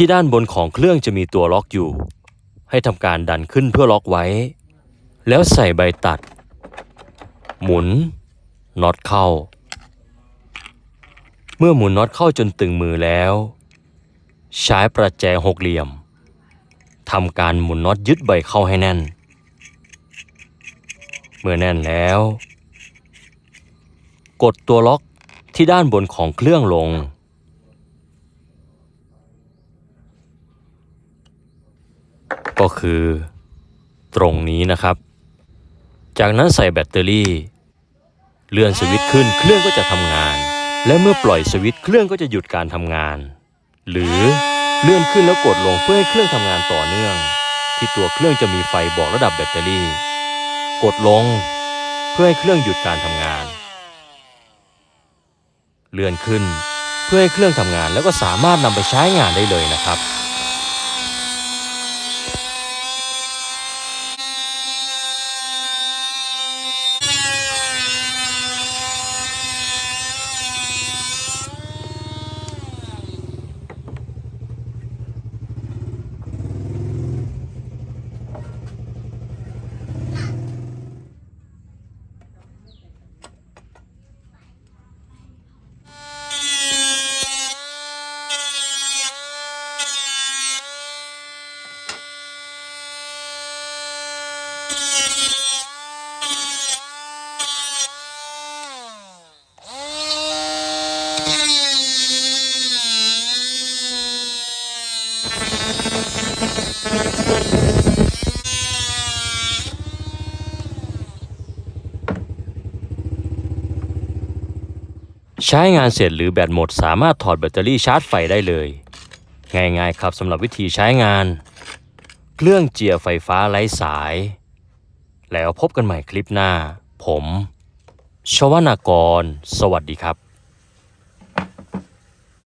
ที่ด้านบนของเครื่องจะมีตัวล็อกอยู่ ให้ทำการดันขึ้นเพื่อล็อกไว้ แล้วใส่ใบตัด หมุนน็อตเข้า เมื่อหมุนน็อตเข้าจนตึงมือแล้ว ใช้ประแจหกเหลี่ยมทำการหมุนน็อตยึดใบเข้าให้แน่น เมื่อแน่นแล้ว กดตัวล็อกที่ด้านบนของเครื่องลง ก็คือตรงนี้นะครับ จากนั้นใส่แบตเตอรี่ เลื่อนสวิตช์ขึ้นเครื่องก็จะทำงาน และเมื่อปล่อยสวิตช์เครื่องก็จะหยุดการทำงาน หรือเลื่อนขึ้นแล้วกดลงเพื่อให้เครื่องทำงานต่อเนื่อง ที่ตัวเครื่องจะมีไฟบอกระดับแบตเตอรี่ กดลง เพื่อให้เครื่องหยุดการทำงาน เลื่อนขึ้นเพื่อให้เครื่องทำงานแล้วก็สามารถนำไปใช้งานได้เลยนะครับ ใช้งานเสร็จหรือแบตหมดสามารถถอดแบตเตอรี่ชาร์จไฟได้เลย ง่ายๆครับสำหรับวิธีใช้งาน เครื่องเจียไฟฟ้าไร้สาย แล้วพบกันใหม่คลิปหน้า ผม ชวนากร สวัสดีครับ